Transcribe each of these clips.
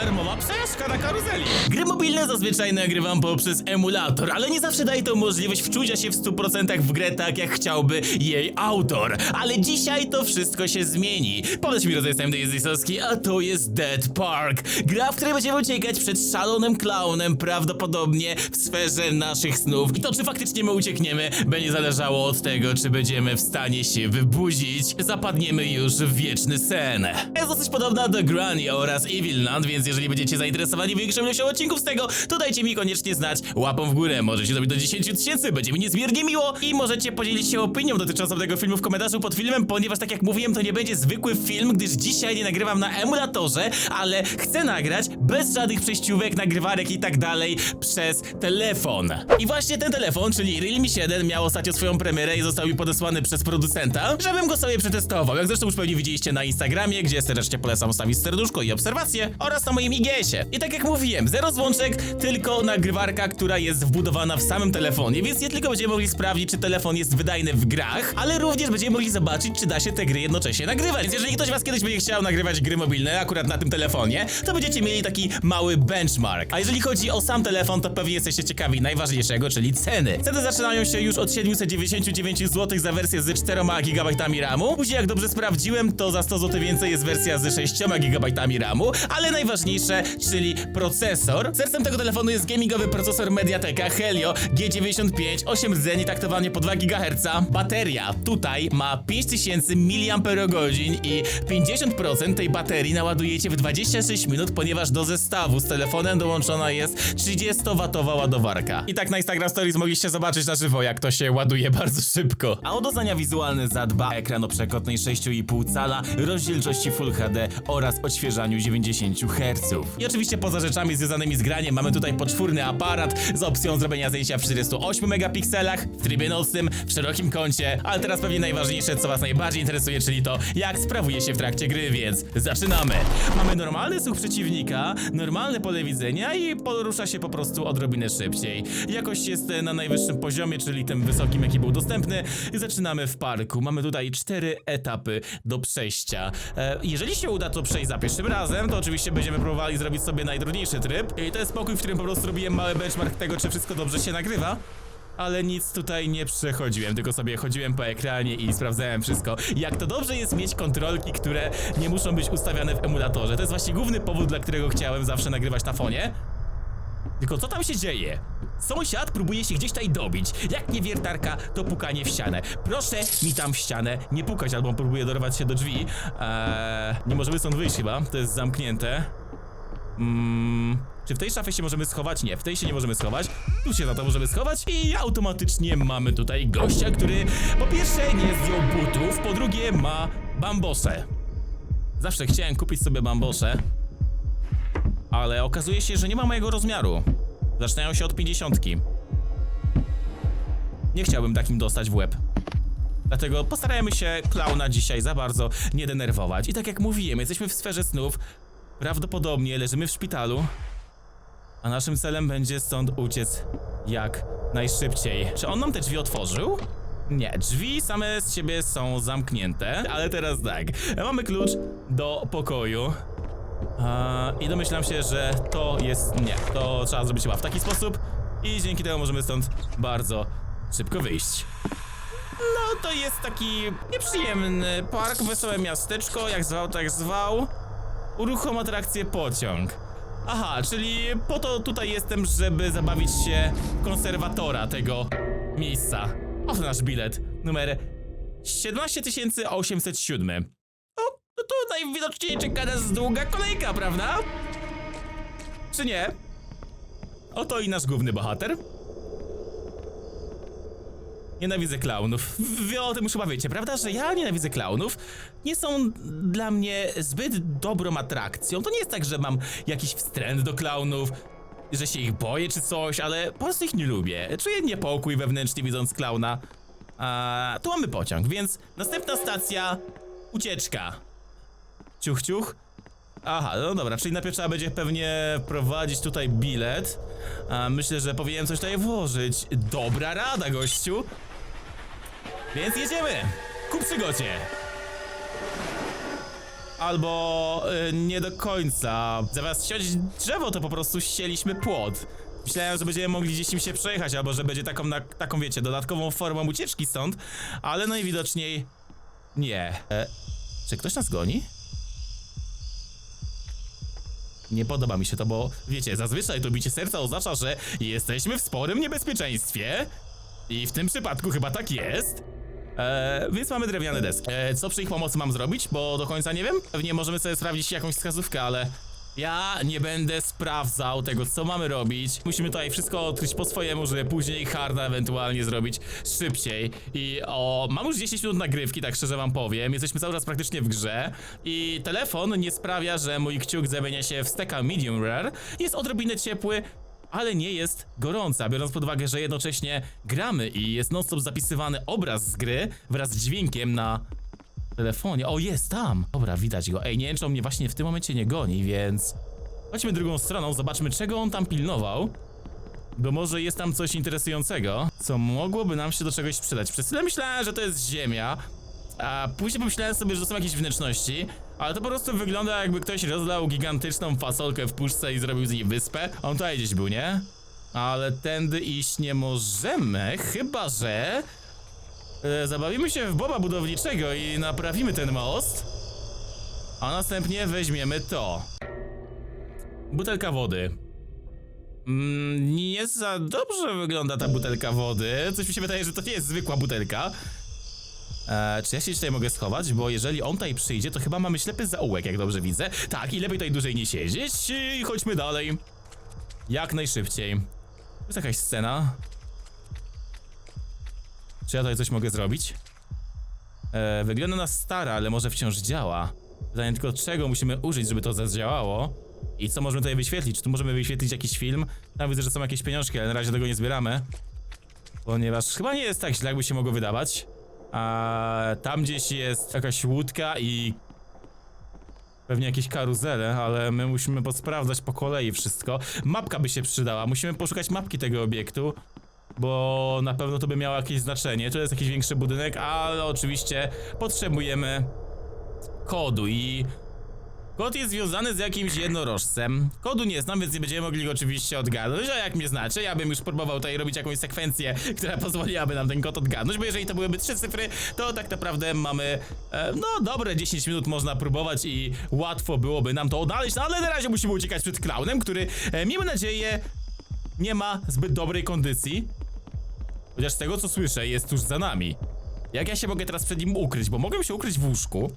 darmowa przejażdżka na karuzeli. Gry mobilne zazwyczaj nagrywam poprzez emulator, ale nie zawsze daje to możliwość wczucia się w 100% w grę tak jak chciałby jej autor. Ale dzisiaj to wszystko się zmieni. Powiedz mi, że jestem Dejzysowski, a to jest Dead Park. Gra, w której będziemy uciekać przed szalonym klaunem, prawdopodobnie w sferze naszych snów. I to, czy faktycznie my uciekniemy, będzie zależało od tego, czy będziemy w stanie się wybudzić. Zapadniemy już w wieczny sen. Jest dosyć podobna do Granny oraz Evilland, więc jeżeli będziecie zainteresowani większą ilością odcinków z tego, to dajcie mi koniecznie znać łapą w górę. Możecie zrobić do 10 tysięcy, będzie mi niezmiernie miło i możecie podzielić się opinią dotyczącą tego filmu w komentarzu pod filmem, ponieważ tak jak mówiłem, to nie będzie zwykły film, gdyż dzisiaj nie nagrywam na emulatorze, ale chcę nagrać bez żadnych przejściówek, nagrywarek i tak dalej przez telefon. I właśnie ten telefon, czyli Realme 7 miał ostatnio swoją premierę i został mi podesłany przez producenta, żebym go sobie przetestował. Jak zresztą już pewnie widzieliście na Instagramie, gdzie serdecznie polecam ustawić serduszko i obserwacje oraz na moim IGS-ie. I tak jak mówiłem, zero złączek, tylko nagrywarka, która jest wbudowana w samym telefonie, więc nie tylko będziemy mogli sprawdzić, czy telefon jest wydajny w grach, ale również będziemy mogli zobaczyć, czy da się te gry jednocześnie nagrywać. Więc jeżeli ktoś was kiedyś będzie chciał nagrywać gry mobilne akurat na tym telefonie, to będziecie mieli taki mały benchmark. A jeżeli chodzi o sam telefon, to pewnie jesteście ciekawi najważniejszego, czyli ceny. Ceny zaczynają się już od 799 zł za wersję z 4 GB RAMu. Później jak dobrze sprawdziłem, to za 100 zł więcej jest wersja z 6 GB RAMu, ale najważniejsze, czyli procesor. Sercem tego telefonu jest gamingowy procesor Mediateka Helio G95 8 rdzenni taktowanie po 2 GHz. Bateria tutaj ma 5000 mAh i 50% tej baterii naładujecie w 26 minut, ponieważ do zestawu z telefonem dołączona jest 30W ładowarka. I tak na Instagram Stories mogliście zobaczyć na żywo, jak to się ładuje bardzo szybko. A o dozania wizualne zadba ekran o przekątnej 6,5 cala, rozdzielczości Full HD oraz odświeżaniu 90 Hz. I oczywiście poza rzeczami związanymi z graniem mamy tutaj poczwórny aparat z opcją zrobienia zdjęcia w 48 megapikselach, w trybie nocnym, w szerokim kącie, ale teraz pewnie najważniejsze, co was najbardziej interesuje, czyli to, jak sprawuje się w trakcie gry, więc zaczynamy. Mamy normalny słuch przeciwnika, normalne pole widzenia i porusza się po prostu odrobinę szybciej. Jakość jest na najwyższym poziomie, czyli tym wysokim, jaki był dostępny. Zaczynamy w parku. Mamy tutaj cztery etapy do przejścia. E, jeżeli się uda to przejść za pierwszym razem, to oczywiście będziemy próbowali zrobić sobie najtrudniejszy tryb. I to jest pokój, w którym po prostu robiłem mały benchmark tego, czy wszystko dobrze się nagrywa. Ale nic tutaj nie przechodziłem, tylko sobie chodziłem po ekranie i sprawdzałem wszystko. Jak to dobrze jest mieć kontrolki, które nie muszą być ustawiane w emulatorze. To jest właśnie główny powód, dla którego chciałem zawsze nagrywać na fonie. Tylko co tam się dzieje? Sąsiad próbuje się gdzieś tutaj dobić. Jak nie wiertarka, to pukanie w ścianę. Proszę mi tam w ścianę nie pukać, albo próbuje dorwać się do drzwi. Eee, nie możemy stąd wyjść chyba, to jest zamknięte. Mm, czy w tej szafie się możemy schować? Nie, w tej się nie możemy schować. Tu się za to możemy schować i automatycznie mamy tutaj gościa, który po pierwsze nie zdjął butów, po drugie ma bambosze. Zawsze chciałem kupić sobie bambosze, ale okazuje się, że nie ma mojego rozmiaru. Zaczynają się od 50. Nie chciałbym takim dostać w łeb. Dlatego postarajmy się klauna dzisiaj za bardzo nie denerwować. I tak jak mówiłem, jesteśmy w sferze snów. Prawdopodobnie leżymy w szpitalu. A naszym celem będzie stąd uciec jak najszybciej. Czy on nam te drzwi otworzył? Nie, drzwi same z siebie są zamknięte, ale teraz tak. Mamy klucz do pokoju. I domyślam się, że to jest. Nie, to trzeba zrobić chyba w taki sposób. I dzięki temu możemy stąd bardzo szybko wyjść. No, to jest taki nieprzyjemny park, wesołe miasteczko, jak zwał, tak zwał. Uruchom atrakcję pociąg. Aha, czyli po to tutaj jestem, żeby zabawić się konserwatora tego miejsca. Oto nasz bilet, numer 17807. Tutaj widocznie czeka nas długa kolejka, prawda? Czy nie? Oto i nasz główny bohater. Nienawidzę klaunów. Wy o tym już chyba wiecie, prawda? Że ja nienawidzę klaunów. Nie są dla mnie zbyt dobrą atrakcją. To nie jest tak, że mam jakiś wstręt do klaunów, że się ich boję czy coś, ale po prostu ich nie lubię. Czuję niepokój wewnętrznie widząc klauna. A tu mamy pociąg, więc następna stacja ucieczka. Ciuch, ciuch. Aha, no dobra, czyli najpierw trzeba będzie pewnie prowadzić tutaj bilet. A myślę, że powinienem coś tutaj włożyć. Dobra rada, gościu. Więc jedziemy ku przygocie. albo y, nie do końca. Zamiast ściąć drzewo, to po prostu ścieliśmy płot. Myślałem, że będziemy mogli gdzieś im się przejechać, albo że będzie taką, na, taką wiecie, dodatkową formą ucieczki stąd, ale najwidoczniej nie. E, czy ktoś nas goni? Nie podoba mi się to, bo wiecie, zazwyczaj to bicie serca oznacza, że jesteśmy w sporym niebezpieczeństwie. I w tym przypadku chyba tak jest. Eee, więc mamy drewniane deski. Eee, co przy ich pomocy mam zrobić? Bo do końca nie wiem. Pewnie możemy sobie sprawdzić jakąś wskazówkę, ale ja nie będę sprawdzał tego, co mamy robić. Musimy tutaj wszystko odkryć po swojemu, żeby później harda ewentualnie zrobić szybciej. I o, mam już 10 minut nagrywki, tak szczerze wam powiem. Jesteśmy cały czas praktycznie w grze. I telefon nie sprawia, że mój kciuk zamienia się w steka medium rare. Jest odrobinę ciepły, ale nie jest gorąca, biorąc pod uwagę, że jednocześnie gramy i jest non-stop zapisywany obraz z gry wraz z dźwiękiem na telefonie. O, jest tam! Dobra, widać go. Ej, nie wiem, czy on mnie właśnie w tym momencie nie goni, więc... Chodźmy drugą stroną, zobaczmy, czego on tam pilnował. Bo może jest tam coś interesującego, co mogłoby nam się do czegoś przydać. Przez chwilę myślałem, że to jest ziemia, a później pomyślałem sobie, że to są jakieś wnętrzności, ale to po prostu wygląda jakby ktoś rozlał gigantyczną fasolkę w puszce i zrobił z niej wyspę. On tutaj gdzieś był, nie? Ale tędy iść nie możemy, chyba że... E, zabawimy się w boba budowniczego i naprawimy ten most. A następnie weźmiemy to. Butelka wody. Mm, nie za dobrze wygląda ta butelka wody. Coś mi się wydaje, że to nie jest zwykła butelka. E, czy ja się tutaj mogę schować? Bo jeżeli on tutaj przyjdzie, to chyba mamy ślepy zaułek, jak dobrze widzę. Tak, i lepiej tutaj dłużej nie siedzieć. I chodźmy dalej. Jak najszybciej. Tu jest jakaś scena. Czy ja tutaj coś mogę zrobić? E, wygląda na stara, ale może wciąż działa. Pytanie tylko czego musimy użyć, żeby to zadziałało? I co możemy tutaj wyświetlić? Czy tu możemy wyświetlić jakiś film? Tam widzę, że są jakieś pieniążki, ale na razie tego nie zbieramy. Ponieważ chyba nie jest tak źle, jakby się mogło wydawać. A tam gdzieś jest jakaś łódka i pewnie jakieś karuzele, ale my musimy posprawdzać po kolei wszystko. Mapka by się przydała, musimy poszukać mapki tego obiektu, bo na pewno to by miało jakieś znaczenie. To jest jakiś większy budynek, ale oczywiście potrzebujemy kodu i Kod jest związany z jakimś jednorożcem. Kodu nie znam, więc nie będziemy mogli go oczywiście odgadnąć, a jak mnie znacie, ja bym już próbował tutaj robić jakąś sekwencję, która pozwoliłaby nam ten kod odgadnąć, bo jeżeli to byłyby trzy cyfry, to tak naprawdę mamy, e, no dobre 10 minut można próbować i łatwo byłoby nam to odnaleźć, no ale na razie musimy uciekać przed klaunem, który, e, miejmy nadzieję, nie ma zbyt dobrej kondycji. Chociaż z tego co słyszę, jest tuż za nami. Jak ja się mogę teraz przed nim ukryć? Bo mogę się ukryć w łóżku.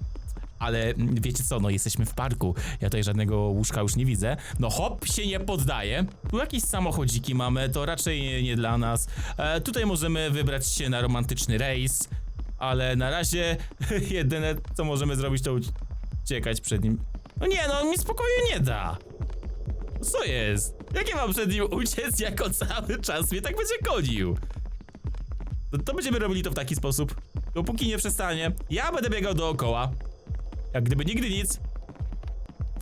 Ale wiecie co, no jesteśmy w parku. Ja tutaj żadnego łóżka już nie widzę. No hop się nie poddaje. Tu jakieś samochodziki mamy, to raczej nie, dla nas. E, tutaj możemy wybrać się na romantyczny rejs. Ale na razie jedyne co możemy zrobić to uciekać przed nim. No nie, no on mi spokoju nie da. Co jest? Jak ja mam przed nim uciec, jak cały czas mnie tak będzie gonił? To, to będziemy robili to w taki sposób. Dopóki nie przestanie, ja będę biegał dookoła. Jak gdyby nigdy nic.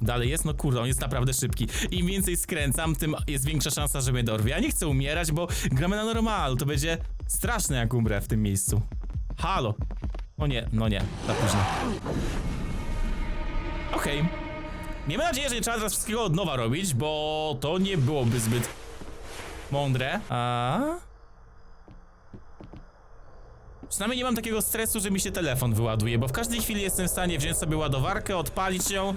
Dalej jest, no kurde, on jest naprawdę szybki. Im więcej skręcam, tym jest większa szansa, że mnie dorwie. Ja nie chcę umierać, bo gramy na normalu. To będzie straszne, jak umrę w tym miejscu. Halo. O nie, no nie, za późno. Okej. Miejmy nadzieję, że nie trzeba teraz wszystkiego od nowa robić, bo to nie byłoby zbyt mądre. A? Przynajmniej nie mam takiego stresu, że mi się telefon wyładuje, bo w każdej chwili jestem w stanie wziąć sobie ładowarkę, odpalić ją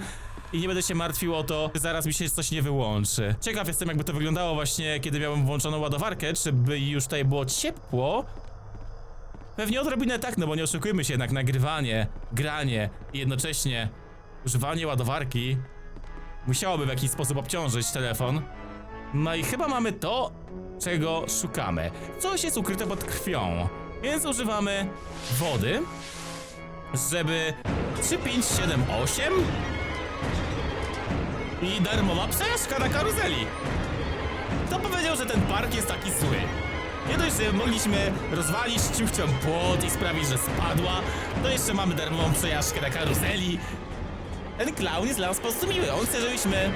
i nie będę się martwił o to, że zaraz mi się coś nie wyłączy. Ciekaw jestem, jakby to wyglądało właśnie, kiedy miałem włączoną ładowarkę, czy by już tutaj było ciepło? Pewnie odrobinę tak, no bo nie oszukujmy się, jednak nagrywanie, granie i jednocześnie używanie ładowarki musiałoby w jakiś sposób obciążyć telefon. No i chyba mamy to, czego szukamy. Coś jest ukryte pod krwią. Więc używamy wody, żeby 3, 5, 7, 8 i darmowa przejażdżka na karuzeli. Kto powiedział, że ten park jest taki zły? Nie dość, że mogliśmy rozwalić ciuchcią płot i sprawić, że spadła, to jeszcze mamy darmową przejażdżkę na karuzeli. Ten clown jest dla nas po prostu miły. On chce, żebyśmy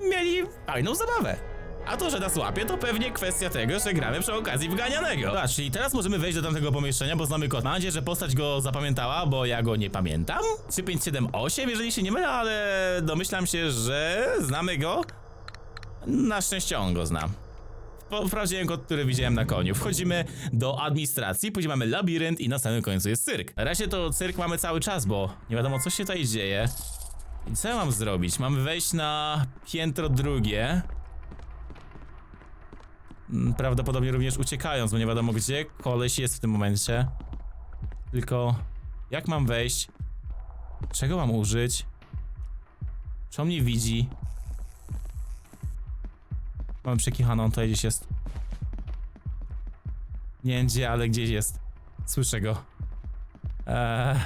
mieli fajną zabawę. A to, że nas łapie, to pewnie kwestia tego, że gramy przy okazji wganianego. Tak, czyli teraz możemy wejść do tamtego pomieszczenia, bo znamy kod. Mam nadzieję, że postać go zapamiętała, bo ja go nie pamiętam. 3578, jeżeli się nie mylę, ale domyślam się, że znamy go. Na szczęście on go zna. Wprawdziłem kod, który widziałem na koniu. Wchodzimy do administracji, później mamy labirynt i na samym końcu jest cyrk. Na razie to cyrk mamy cały czas, bo nie wiadomo co się tutaj dzieje. I co ja mam zrobić? Mamy wejść na piętro drugie. Mm, Prawdopodobnie również uciekając, bo nie wiadomo gdzie koleś jest w tym momencie. Tylko jak mam wejść? Czego mam użyć? Czy on mnie widzi? Mamy przekichaną, tutaj gdzieś jest. Nie wiem gdzie, ale gdzieś jest. Słyszę go. Eee...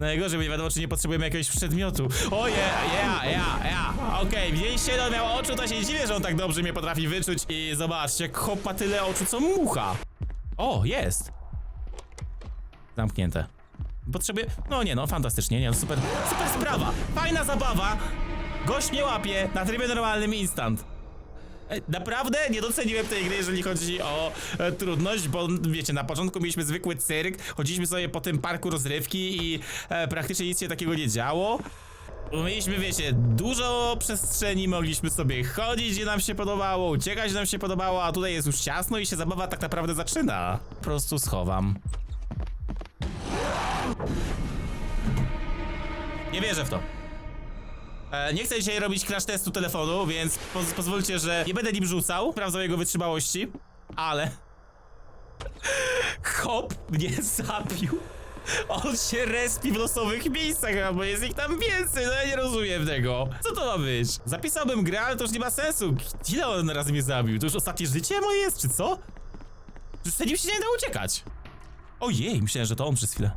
Najgorzej, bo nie wiadomo, czy nie potrzebujemy jakiegoś przedmiotu. Oje, ja, ja, ja. Okej, widzieliście, on miał oczu, to się dziwię, że on tak dobrze mnie potrafi wyczuć. I zobaczcie, ma tyle oczu, co mucha. O, jest. Zamknięte. Potrzebuję... No nie, no fantastycznie, nie, no super, super sprawa. Fajna zabawa. Gość nie łapie na trybie normalnym instant. Naprawdę nie doceniłem tej gry, jeżeli chodzi o e, trudność, bo wiecie, na początku mieliśmy zwykły cyrk, chodziliśmy sobie po tym parku rozrywki i e, praktycznie nic się takiego nie działo. Mieliśmy, wiecie, dużo przestrzeni, mogliśmy sobie chodzić, gdzie nam się podobało, uciekać, gdzie nam się podobało, a tutaj jest już ciasno i się zabawa tak naprawdę zaczyna. Po prostu schowam. Nie wierzę w to. E, nie chcę dzisiaj robić crash testu telefonu, więc poz pozwólcie, że nie będę nim rzucał, sprawdzał jego wytrzymałości, ale... Hop mnie zabił. On się respi w losowych miejscach, bo jest ich tam więcej, no ja nie rozumiem tego. Co to ma być? Zapisałbym grę, ale to już nie ma sensu. Ile on razy mnie zabił? To już ostatnie życie moje jest, czy co? Z nim się nie da uciekać. Ojej, myślałem, że to on przez chwilę.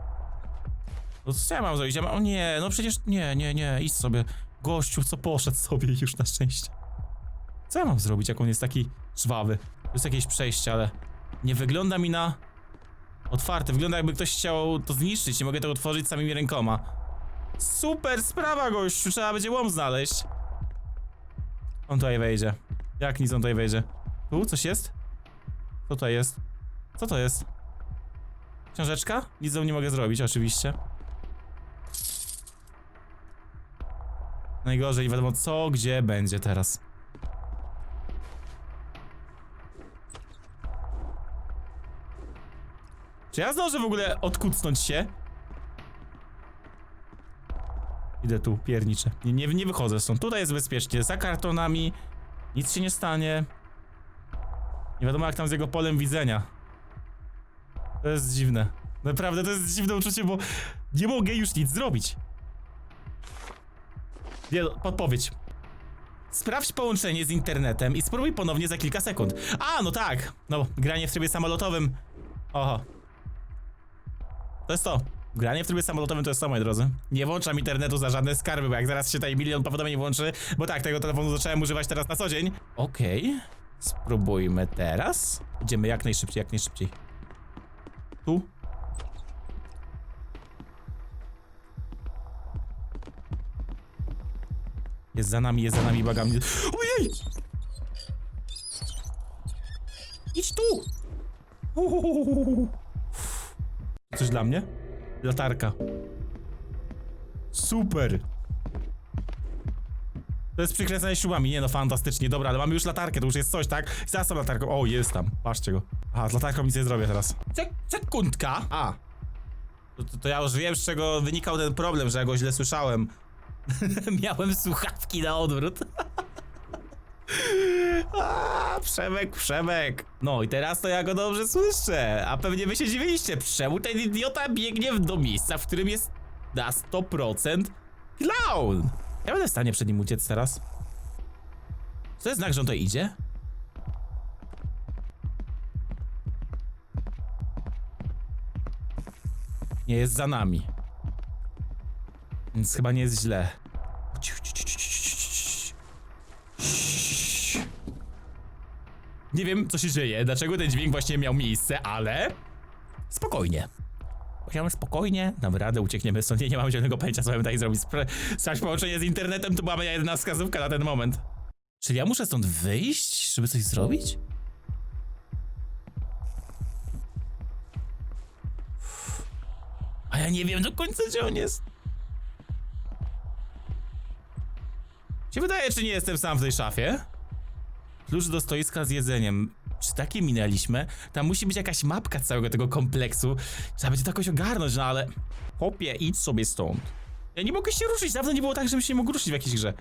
No co ja mam zrobić? Ja mam... O nie, no przecież nie, nie, nie, idź sobie. Gościu, co poszedł sobie już na szczęście. Co ja mam zrobić, jak on jest taki żwawy? To jest jakieś przejście, ale nie wygląda mi na otwarte. Wygląda jakby ktoś chciał to zniszczyć. Nie mogę tego otworzyć samymi rękoma. Super sprawa, gościu. Trzeba będzie łom znaleźć. On tutaj wejdzie. Jak nic on tutaj wejdzie? Tu coś jest? Co tutaj jest? Co to jest? Książeczka? Nic z nie mogę zrobić, oczywiście. Najgorzej, nie wiadomo co, gdzie będzie teraz. Czy ja zdążę w ogóle odkucnąć się? Idę tu, pierniczę. Nie, nie, nie wychodzę stąd. Tutaj jest bezpiecznie. Za kartonami. Nic się nie stanie. Nie wiadomo jak tam z jego polem widzenia. To jest dziwne. Naprawdę to jest dziwne uczucie, bo nie mogę już nic zrobić. Nie, podpowiedź. Sprawdź połączenie z internetem i spróbuj ponownie za kilka sekund. A, no tak. No, granie w trybie samolotowym. Oho. To jest to. Granie w trybie samolotowym to jest to, moi drodzy. Nie włączam internetu za żadne skarby, bo jak zaraz się tutaj milion powiadomień włączy, bo tak, tego telefonu zacząłem używać teraz na co dzień. Okej. Spróbujmy teraz. Idziemy jak najszybciej, jak najszybciej. Tu. Jest za nami, jest za nami, bagam. Ojej! Idź tu! Coś dla mnie? Latarka. Super! To jest przykręcane śrubami, nie no, fantastycznie, dobra, ale mamy już latarkę, to już jest coś, tak? I Zaraz tą latarką, o, jest tam, patrzcie go. Aha, z latarką nic nie zrobię teraz. Sek sekundka! A! To, to, to ja już wiem, z czego wynikał ten problem, że ja go źle słyszałem. Miałem słuchawki na odwrót. A, Przemek, Przemek. No i teraz to ja go dobrze słyszę. A pewnie wy się dziwiliście, czemu ten idiota biegnie do miejsca, w którym jest na 100% clown. Ja będę w stanie przed nim uciec teraz. Czy to jest znak, że on to idzie? Nie jest za nami. Więc chyba nie jest źle. Nie wiem, co się dzieje, dlaczego ten dźwięk właśnie miał miejsce, ale... Spokojnie. Powiedziałem spokojnie, damy radę, uciekniemy stąd, nie, nie mamy żadnego pojęcia, co mamy tutaj zrobić. Sprawdź połączenie z internetem, to była moja jedyna wskazówka na ten moment. Czyli ja muszę stąd wyjść, żeby coś zrobić? A ja nie wiem do końca, gdzie on jest. Się wydaje, czy nie jestem sam w tej szafie? Klucz do stoiska z jedzeniem. Czy takie minęliśmy? Tam musi być jakaś mapka całego tego kompleksu. Trzeba będzie to jakoś ogarnąć, no ale... Chłopie, idź sobie stąd. Ja nie mogę się ruszyć, dawno nie było tak, żebym się nie mógł ruszyć w jakiejś grze.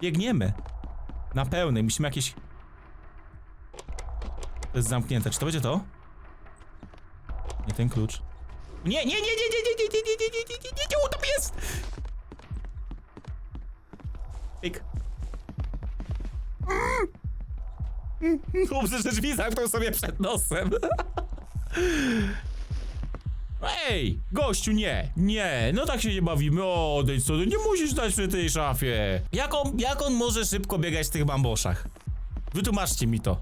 Biegniemy. Na pełnej, musimy jakieś... To jest zamknięte, czy to będzie to? Nie ten klucz. Nie, nie, nie, nie, nie, nie, nie, nie, nie, nie, nie, nie, nie, nie, nie, tam jest! Pik. Dobrze, że drzwi zamknął sobie przed nosem. Ej, gościu, nie, nie, no tak się nie bawimy, odejdź stąd, nie musisz stać przy tej szafie. Jak on, jak on może szybko biegać w tych bamboszach? Wytłumaczcie mi to.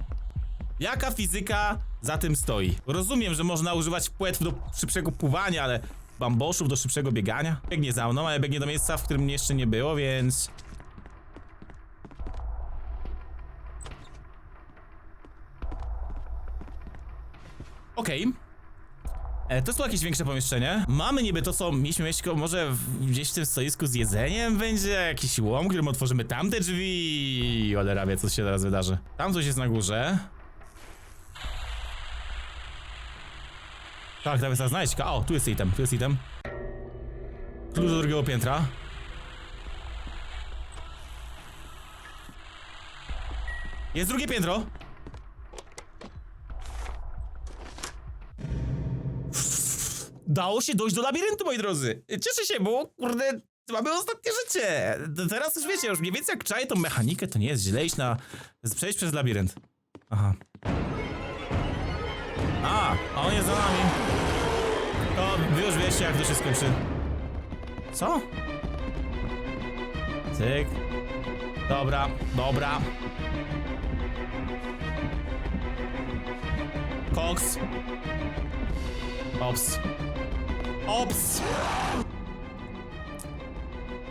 Jaka fizyka za tym stoi? Rozumiem, że można używać płetw do szybszego pływania, ale bamboszów do szybszego biegania? Biegnie za mną, ale biegnie do miejsca, w którym jeszcze nie było, więc... Okej. E, To jest jakieś większe pomieszczenie. Mamy niby to, co mieliśmy mieć, tylko może gdzieś w tym stoisku z jedzeniem będzie jakiś łom, którym otworzymy tamte drzwi. Cholera wie, co się teraz wydarzy. Tam coś jest na górze. Tak, tam jest ta znajdźka. O, tu jest item, tu jest item. Klucz do drugiego piętra. Jest drugie piętro. Dało się dojść do labiryntu, moi drodzy. Cieszę się, bo kurde, mamy ostatnie życie. Teraz już wiecie, już mniej więcej jak czaję tą mechanikę, to nie jest źle iść na... przejść przez labirynt. Aha. A, a on jest za nami. To wy już wiecie, jak to się skończy. Co? Cyk. Dobra, dobra. Koks. Ops. Ops!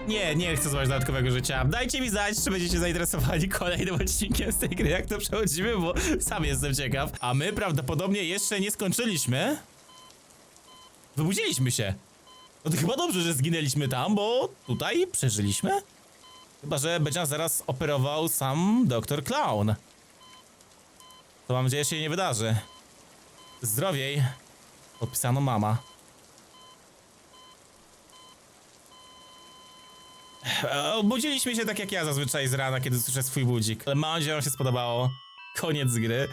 Nie, nie chcę zwać dodatkowego życia. Dajcie mi znać, czy będziecie zainteresowani kolejnym odcinkiem z tej gry, jak to przechodzimy, bo sam jestem ciekaw. A my prawdopodobnie jeszcze nie skończyliśmy. Wybudziliśmy się. No to chyba dobrze, że zginęliśmy tam, bo tutaj przeżyliśmy. Chyba, że będzie nas zaraz operował sam doktor Clown. To mam nadzieję, że się nie wydarzy. Zdrowiej. Podpisano mama. Obudziliśmy się tak jak ja zazwyczaj z rana, kiedy słyszę swój budzik. Ale mam nadzieję, że się spodobało. Koniec gry.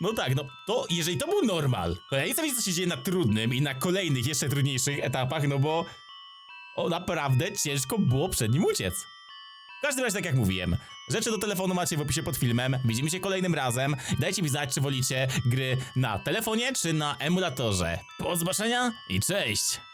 No tak, no to jeżeli to był normal, to ja nie chcę wiedzieć, co się dzieje na trudnym i na kolejnych, jeszcze trudniejszych etapach, no bo o, naprawdę ciężko było przed nim uciec. W każdym razie, tak jak mówiłem, rzeczy do telefonu macie w opisie pod filmem. Widzimy się kolejnym razem. Dajcie mi znać, czy wolicie gry na telefonie, czy na emulatorze. Do zobaczenia i cześć!